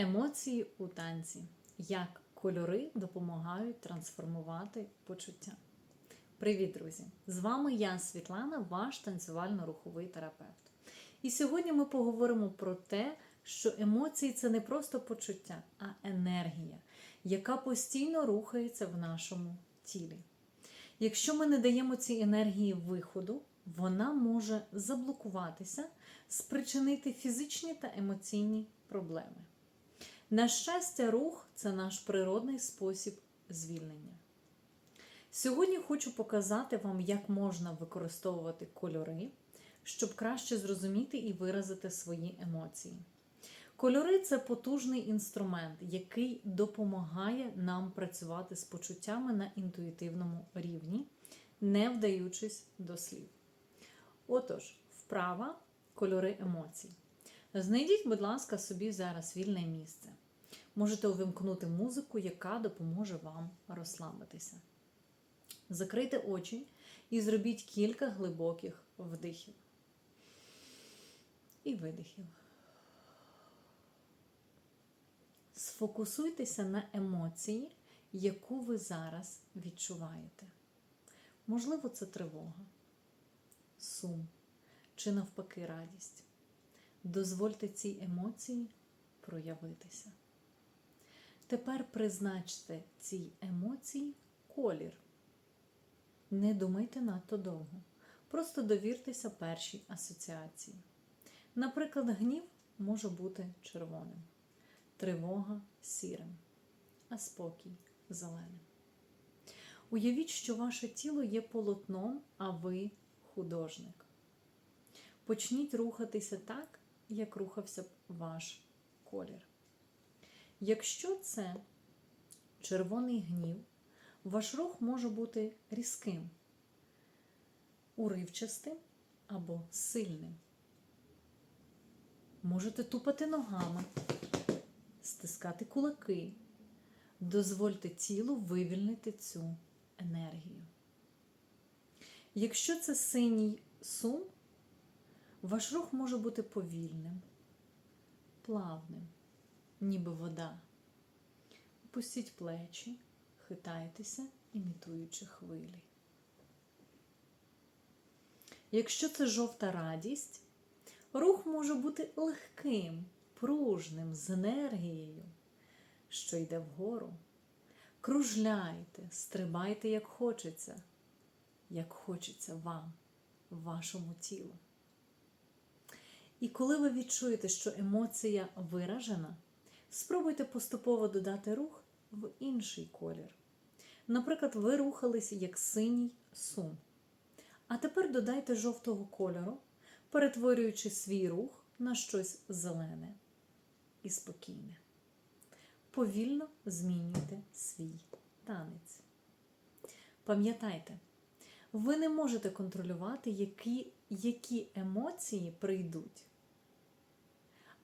Емоції у танці. Як кольори допомагають трансформувати почуття. Привіт, друзі! З вами я, Світлана, ваш танцювально-руховий терапевт. І сьогодні ми поговоримо про те, що емоції це не просто почуття, а енергія, яка постійно рухається в нашому тілі. Якщо ми не даємо цій енергії виходу, вона може заблокуватися, спричинити фізичні та емоційні проблеми. На щастя, рух це наш природний спосіб звільнення. Сьогодні хочу показати вам, як можна використовувати кольори, щоб краще зрозуміти і виразити свої емоції. Кольори це потужний інструмент, який допомагає нам працювати з почуттями на інтуїтивному рівні, не вдаючись до слів. Отож, вправа кольори емоцій. Знайдіть, будь ласка, собі зараз вільне місце. Можете увімкнути музику, яка допоможе вам розслабитися. Закрийте очі і зробіть кілька глибоких вдихів і видихів. Сфокусуйтеся на емоції, яку ви зараз відчуваєте. Можливо, це тривога, сум чи навпаки радість. Дозвольте цій емоції проявитися. Тепер призначте цій емоції колір. Не думайте надто довго. Просто довіртеся першій асоціації. Наприклад, гнів може бути червоним, тривога сірим, а спокій зеленим. Уявіть, що ваше тіло є полотном, а ви художник. Почніть рухатися так, як рухався б ваш колір. Якщо це червоний гнів, ваш рух може бути різким, уривчастим або сильним. Можете тупати ногами, стискати кулаки. Дозвольте тілу вивільнити цю енергію. Якщо це синій сум, ваш рух може бути повільним, плавним, ніби вода. Опустіть плечі, хитайтеся, імітуючи хвилі. Якщо це жовта радість, рух може бути легким, пружним, з енергією, що йде вгору. Кружляйте, стрибайте, як хочеться, як хочеться вам, вашому тілу. І коли ви відчуєте, що емоція виражена, спробуйте поступово додати рух в інший колір. Наприклад, ви рухались як синій сум. А тепер додайте жовтого кольору, перетворюючи свій рух на щось зелене і спокійне. Повільно змінюйте свій танець. Пам'ятайте, ви не можете контролювати, які, які емоції прийдуть,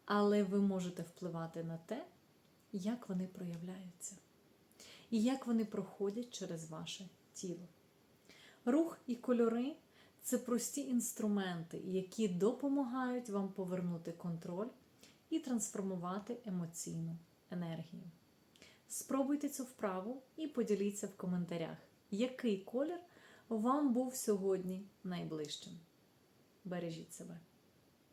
але ви можете впливати на те, як вони проявляються і як вони проходять через ваше тіло. Рух і кольори це прості інструменти, які допомагають вам повернути контроль і трансформувати емоційну енергію. Спробуйте цю вправу і поділіться в коментарях, який колір вам був сьогодні найближчим. Бережіть себе!